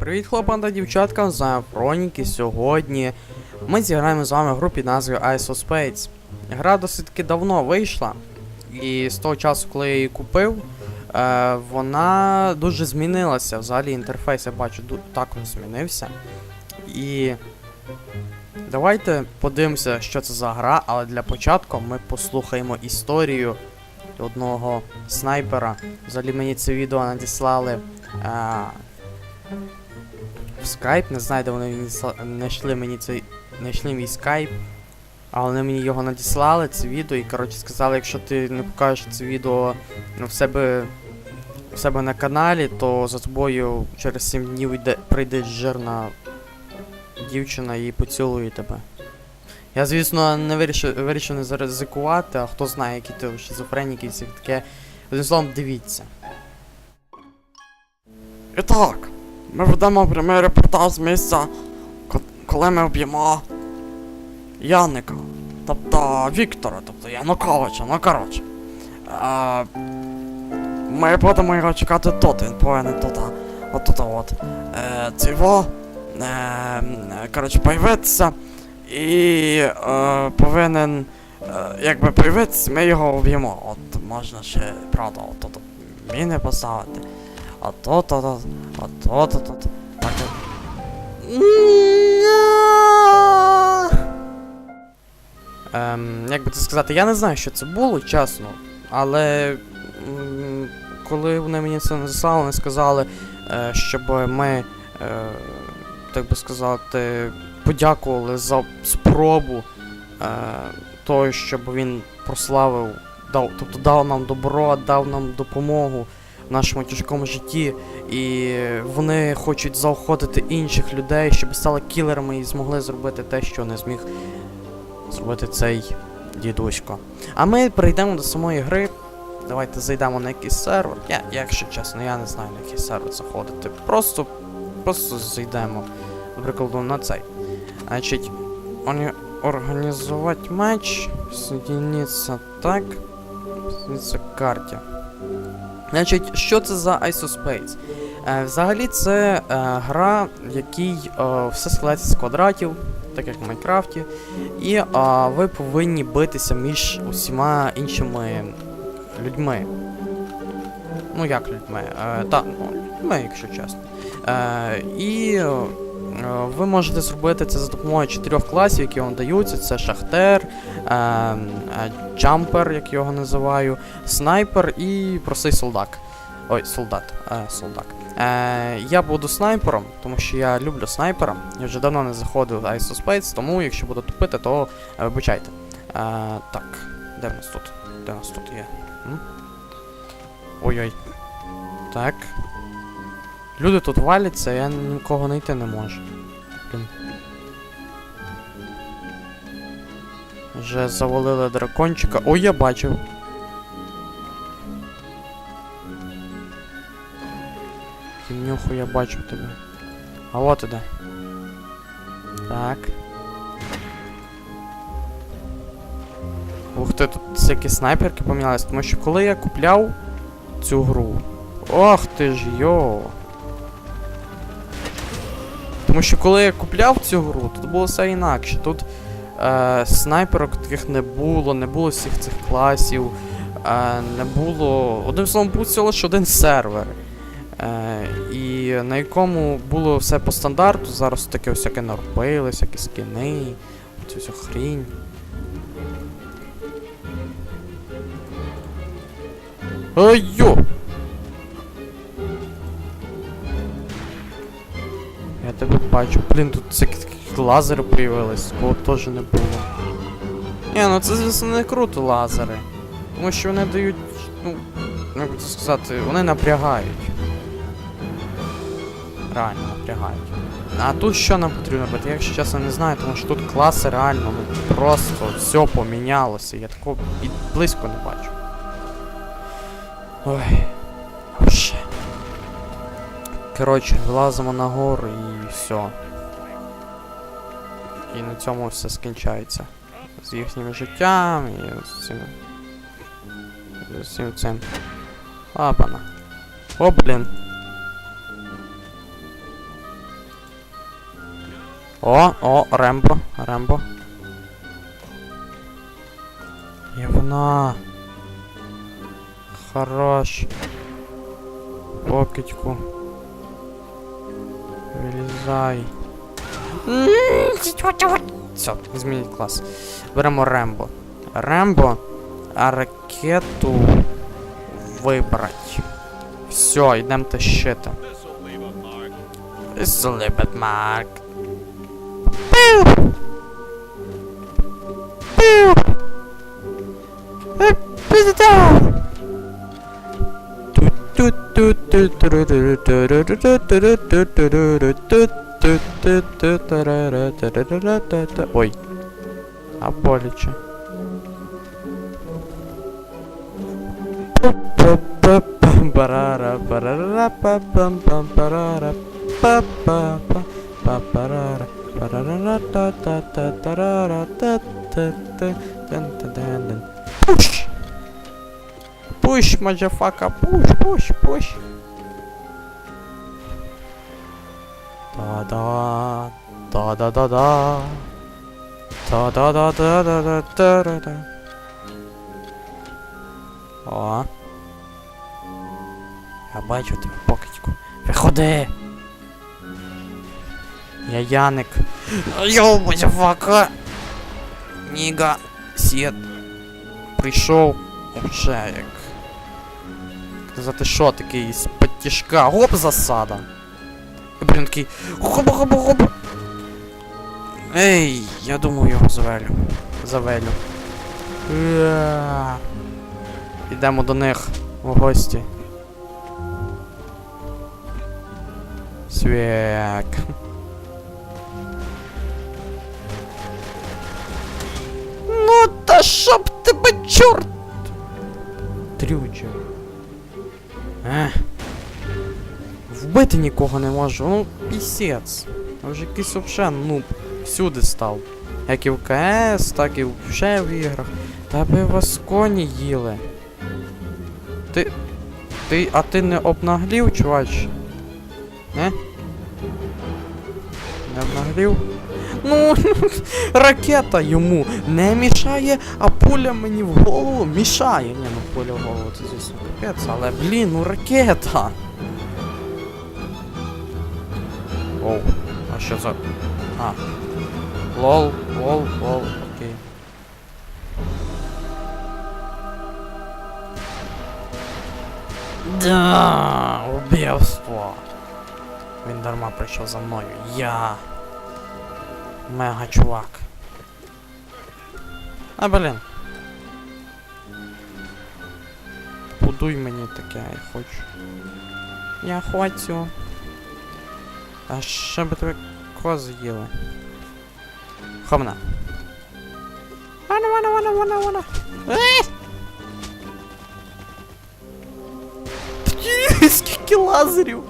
Привіт, хлопам та дівчаткам, з вами Фроніки. Сьогодні ми зіграємо з вами в групі назвою Ice of Spades. Гра досить таки давно вийшла, і з того часу, коли я її купив, е, вона дуже змінилася. Взагалі інтерфейс я бачу також змінився. І давайте подивимося, що це за гра, але для початку ми послухаємо історію одного снайпера. Взагалі мені це відео надіслали. Е, в скайп, не знаю, де вони знайшли мені цей. знайшли мій скайп. Але вони мені його надіслали, це відео, і коротше сказали, якщо ти не покажеш це відео ну, в себе в себе на каналі, то за тобою через 7 днів йде, прийде жирна дівчина і поцілує тебе. Я, звісно, не вирішив, вирішив не заризикувати, а хто знає, які ти шизофреніки і всіх таке. Одним словом, дивіться. І ми ведемо прямий репортаж з місця, коли ми вб'ємо Яника, тобто Віктора, тобто Януковича, ну коротше. А, ми будемо його чекати тут, він повинен тут, от тут, от. Е, цього, е, е, коротше, появитися і е, повинен, е, якби появитися, ми його вб'ємо. От можна ще, правда, от тут міни поставити. А то то то а то то то так. Ем, як би це сказати, я не знаю, що це було, чесно. Але коли вони мені це надіслали, вони сказали, е, щоб ми, е, так би сказати, подякували за спробу е, того, щоб він прославив, дав, тобто дав нам добро, дав нам допомогу нашому тяжкому житті, і вони хочуть заохотити інших людей, щоб стали кілерами і змогли зробити те, що не зміг зробити цей дідусько. А ми перейдемо до самої гри. Давайте зайдемо на якийсь сервер. Я, якщо чесно, я не знаю на який сервер заходити. Просто, просто зайдемо, до прикладу, на цей. Значить, організувати матч, соединиться так, соединиться карті. Значить, що це за Spades? Е, взагалі це е, гра, в якій е, все складається з квадратів, так як в Майнкрафті, і е, ви повинні битися між усіма іншими людьми. Ну, як людьми? Е, та, ну, людьми, якщо чесно. Е, і е, ви можете зробити це за допомогою чотирьох класів, які вам даються. Це Шахтер, Джампер, як його називаю, снайпер і простий солдат. Ой, солдат. Е, солдат. Е, я буду снайпером, тому що я люблю снайпера. Я вже давно не заходив в Ice of Spades, тому якщо буду тупити, то е, вибачайте. Е, так, де в нас тут? Де в нас тут є? Ой-ой. Так. Люди тут валяться, я нікого знайти не можу. Вже завалили дракончика. Ой, я бачив. Нюху, я бачу тебе. А от іде. Так. Ух ти, тут всякі снайперки помінялись, тому що коли я купляв цю гру. Ох ти ж йо. Тому що коли я купляв цю гру, тут було все інакше. Тут е, снайперок таких не було, не було всіх цих класів, е, не було. Одним словом, був всього лише один сервер. Е, і на якому було все по стандарту, зараз таке всяке наробили, всякі скини, цю всю хрінь. Ай йо! Я тебе бачу. Блін, тут всякі лазери появились, такого теж не було. Ні, ну це звісно не круто лазери. Тому що вони дають, ну, як би це сказати, вони напрягають. Реально напрягають. А тут що нам потрібно робити? Я якщо чесно не знаю, тому що тут класи реально ну, просто все помінялося. Я такого і близько не бачу. Ой. Коротше, вилазимо на гору і все. І на цьому все скінчається. З їхнім життям і з цим. З усім цим. Лапана. О, блін. О, о, Рембо, Рембо. Є вона. Хорош. Покидьку. Вилізай. Все, змініть клас. Беремо Рембо. Рембо, а ракету вибрать. Все, йдемо тащити. It's a little bit mark. Pew! Pew! Eh, put it down! Ой. А боляче. Барара, барара, па пам пам парара, Та-да, та-да-да-да. Та-да-да-да-да-да-да-да. О. Я бачу тебе, покидьку. Виходи! Я Яник. Йоу, маджафака! Ніга, сіт. Прийшов вже як. Казати, що такий з-під тяжка. Гоп засада. І блін такий. Хоба хоба хоба. Ей, я думаю його завелю. Завелю. Уа. Ідемо до них в гості. Свяк. Ну та щоб тебе чорт! Трюче. Ех. Вбити нікого не можу, ну пісець. Я вже якийсь вообще, ну, всюди став. Як і в КС, так і ще в іграх. Та би вас коні їли. Ти. Ти. А ти не обнаглів, чувач? Не? Не обнаглів? Ну, ракета йому не мішає, а пуля мені в голову мішає. Ні, ну пуля в голову це звісно капець, але блін, ну ракета. Оу, а що за. А. Лол, лол, лол, окей. Да, убивство. Він дарма за мною. Я. Мега чувак. А блін. Будуй мені таке, я хочу. Я хочу. А ще би тебе кози їли. Хомна. Вана, вана, вана, вана. Е! Скільки лазерів!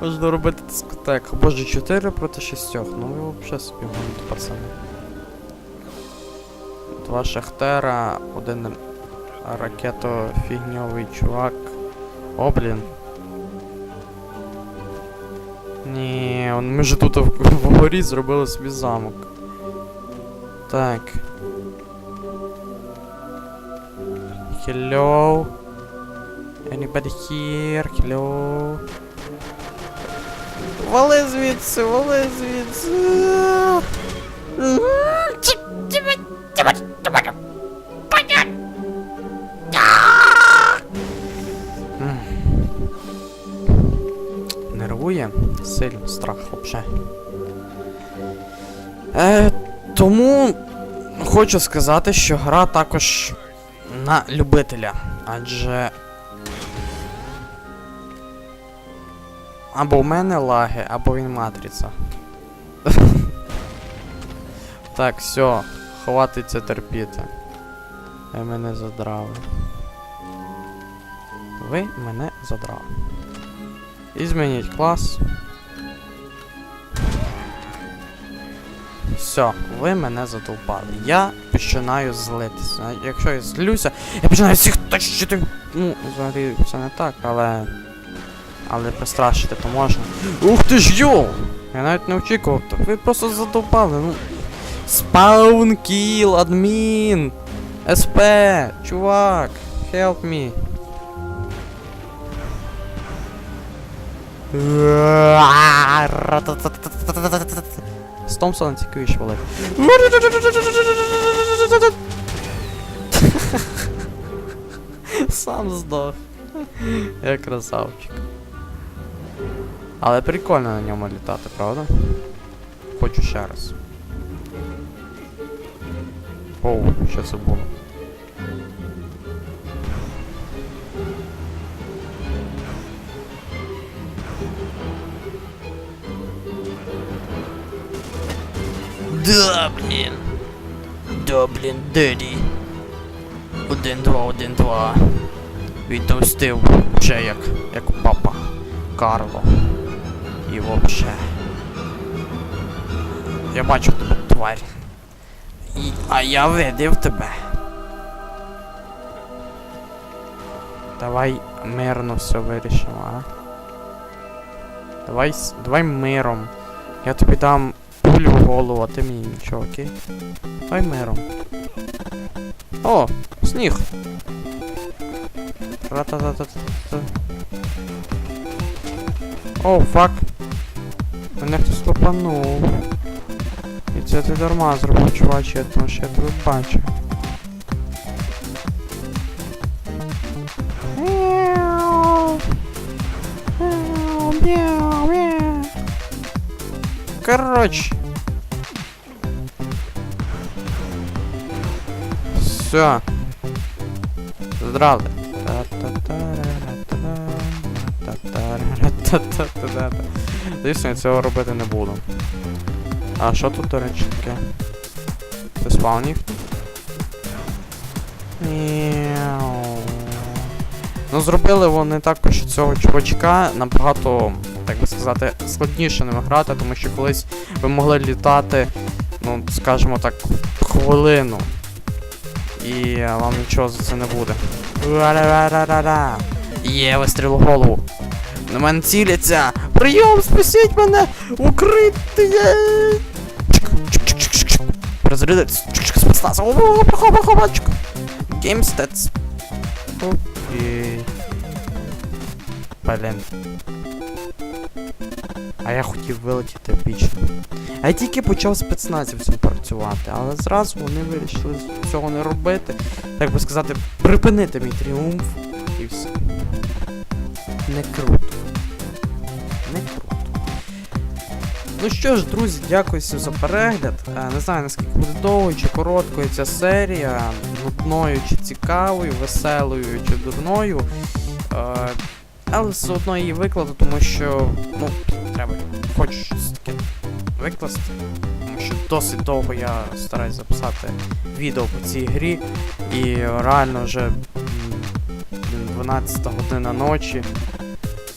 Можна робити дискотеку. Боже, 4 проти 6. Ну ви взагалі собі гоните, пацани. Два шахтера, один ракетофігньовий чувак. О, блін. Ні, ми ж тут в, в горі зробили собі замок. Так. Hello. Anybody here? Hello. Вали звідси, вали звідси. Нервує сильно страх вообще. Е, тому хочу сказати, що гра також на любителя. Адже. Або в мене лаги, або він матриця. так, все, хватить це терпіти. Ви мене задрали. Ви мене задрали. І змініть клас. Все, ви мене задовбали. Я починаю злитися. Якщо я злюся, я починаю всіх тащити. Ну, взагалі це не так, але. Але пострашити то можна. Ух ти ж йо! Я навіть не очікував так. Ви просто задовбали, ну. Спаун кіл, адмін! СП, чувак, help me. З Томпсона тільки віч. Сам здох. Я красавчик. Але прикольно на ньому літати, правда? Хочу ще раз. Оу, що це було? Да, блін. Да, блін, деді. Один, два, один, два. Відтовстив вже як, як папа Карло. І вообще. Я бачу тебе, тварь. І, а я видів тебе. Давай мирно все вирішимо, а? Давай, давай миром. Я тобі дам пулю в голову, а ти мені нічого, окей? Давай миром. О, сніг. Ра-та-та-та-та-та. О, фак. Мене хтось лопанув. І це ти дарма зробив, чуваче, тому що я тебе бачу. Короче. Все. Здравствуй. Звісно, я цього робити не буду. А що тут, до речі, таке? Це спавнів? Ну, зробили вони також цього чувачка набагато, так би сказати, складніше ним грати, тому що колись ви могли літати, ну, скажімо так, хвилину. І вам нічого за це не буде. Ра-ра-ра-ра-ра. Є, вистріл у голову. На мене ціляться! Прийом, спасіть мене! Укриття! Розрядитись! Спасла! Хопа, хопа, чик. Game stats. Окей. Блін. А я хотів вилетіти епічно. А я тільки почав спецназівцем працювати, але зразу вони вирішили цього не робити. Так би сказати, припинити мій тріумф і все. Не круто. Не круто. Ну що ж, друзі, дякую всім за перегляд. Е, Не знаю наскільки буде довгою чи короткою ця серія, нудною чи цікавою, веселою чи дурною. Е, Але все одно її викладу, тому що, ну, треба хоч щось таке викласти. Тому що досить довго я стараюсь записати відео по цій грі. І реально вже 12 година ночі.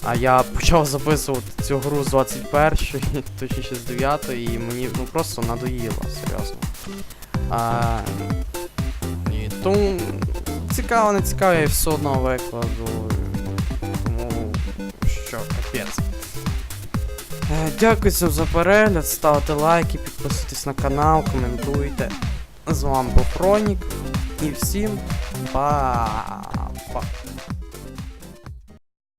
А я почав записувати цю гру з 21-ї, точніше з 9-ї, і мені ну просто надоїло, серйозно. А, і тому цікаво, не цікаво, я все одно викладу. Тому що, капець. Е, Дякую за перегляд, ставте лайки, підписуйтесь на канал, коментуйте. З вами був Фронік. І всім па-па.